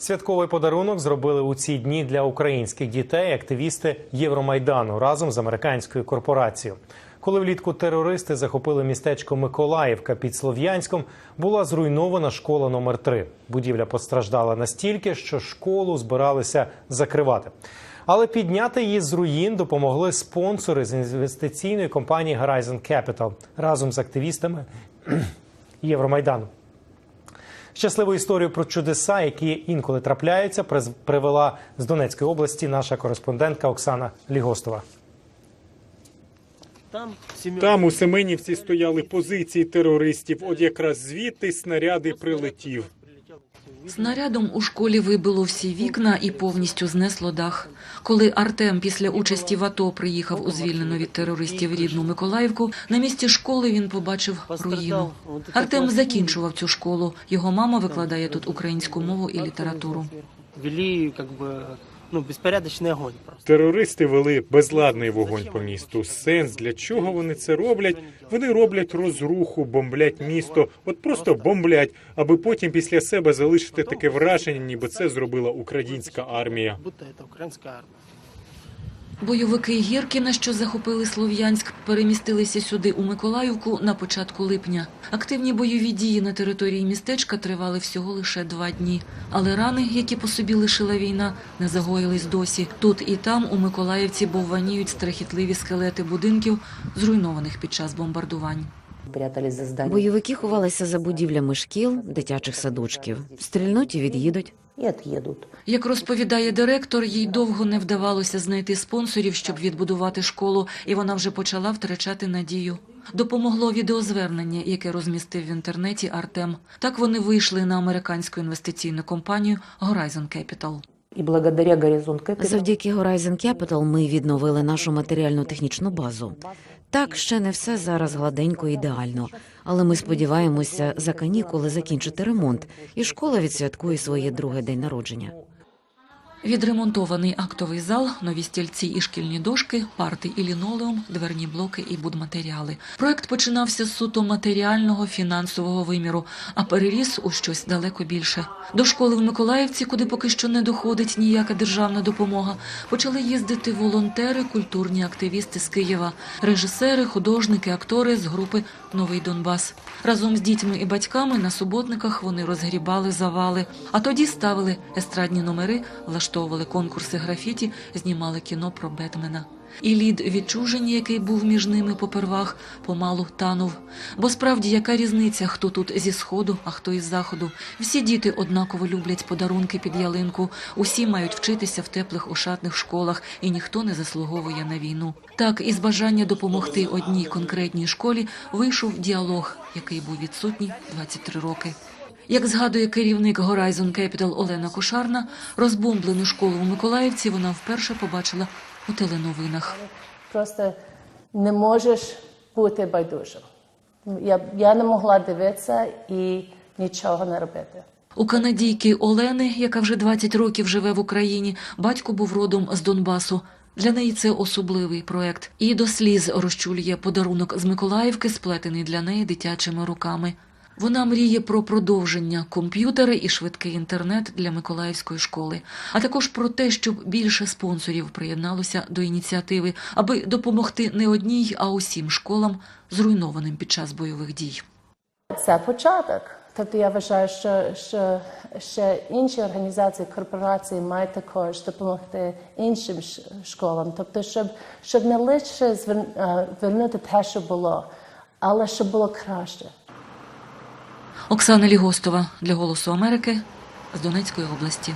Святковий подарунок зробили у ці дні для українських дітей активісти Євромайдану разом з американською корпорацією. Коли влітку терористи захопили містечко Миколаївка під Слов'янськом, була зруйнована школа номер 3 Будівля постраждала настільки, що школу збиралися закривати. Але підняти її з руїн допомогли спонсори з інвестиційної компанії Horizon Capital разом з активістами Євромайдану. Щасливу історію про чудеса, які інколи трапляються, приз- привела з Донецької області наша кореспондентка Оксана Лігостова. Там у Семенівці стояли позиції терористів. От якраз звідти снаряди прилетів. Снарядом у школі вибило всі вікна і повністю знесло дах. Коли Артем після участі в АТО приїхав у звільнену від терористів рідну Миколаївку, на місці школи він побачив руїну. Артем закінчував цю школу. Його мама викладає тут українську мову і літературу. вели как бы ну безпорядочний огонь просто. Терористи вели безладний вогонь по місту. Сенс для чого вони це роблять? Вони роблять розруху, бомблять місто, от просто бомблять, аби потім після себе залишити таке враження, ніби це зробила українська армія. Будто це українська армия. Бойовики Гіркіна, що захопили Слов'янськ, перемістилися сюди у Миколаївку на початку липня. Активні бойові дії на території містечка тривали всього лише два дні. Але рани, які по собі лишила війна, не загоїлись досі. Тут і там у Миколаївці бовваніють страхітливі скелети будинків, зруйнованих під час бомбардувань. Прятались за зданням Бойовики ховалися за будівлями шкіл, дитячих садочків. Стрільнуть і від'їдуть. і від'їдуть. Як розповідає директор, їй довго не вдавалося знайти спонсорів, щоб відбудувати школу, і вона вже почала втрачати надію. Допомогло відеозвернення, яке розмістив в інтернеті Артем. Так вони вийшли на американську інвестиційну компанію Horizon Capital. І благодаря Горизонт Capital Завдяки Horizon Capital ми відновили нашу матеріально-технічну базу. Так, ще не все зараз гладенько ідеально, але ми сподіваємося за канікули закінчити ремонт, і школа відсвяткує своє друге день народження. Відремонтований актовий зал, нові стільці і шкільні дошки, парти і лінолеум, дверні блоки і будматеріали. Проект починався з суто матеріального фінансового виміру, а переріс у щось далеко більше. До школи в Миколаївці, куди поки що не доходить ніяка державна допомога, почали їздити волонтери, культурні активісти з Києва, режисери, художники, актори з групи Новий Донбас. Разом з дітьми і батьками на суботниках вони розгрібали завали, а тоді ставили естрадні номери, влаштовували конкурси графіті, знімали кіно про Бетмена. І лід відчуження, який був між ними попервах, помалу танув. Бо справді яка різниця, хто тут зі сходу, а хто із заходу. Всі діти однаково люблять подарунки під ялинку. Усі мають вчитися в теплих ошатних школах, і ніхто не заслуговує на війну. Так, із бажання допомогти одній конкретній школі вийшов діалог, який був відсутній 23 роки. Як згадує керівник Horizon Capital Олена Кошарна, розбомблену школу у Миколаївці вона вперше побачила у теленовинах. просто не можеш бути байдужим. Я, я не могла дивитися і нічого не робити. У канадійки Олени, яка вже 20 років живе в Україні, батько був родом з Донбасу. Для неї це особливий проект. І до сліз розчулює подарунок з Миколаївки, сплетений для неї дитячими руками. Вона мріє про продовження комп'ютери і швидкий інтернет для Миколаївської школи, а також про те, щоб більше спонсорів приєдналося до ініціативи, аби допомогти не одній, а усім школам, зруйнованим під час бойових дій. Це початок. Тобто я вважаю, що, що ще інші організації, корпорації мають також допомогти іншим школам. Тобто, щоб, щоб не лише звер- е, те, що було, але щоб було краще. Оксана Лігостова для Голосу Америки з Донецької області.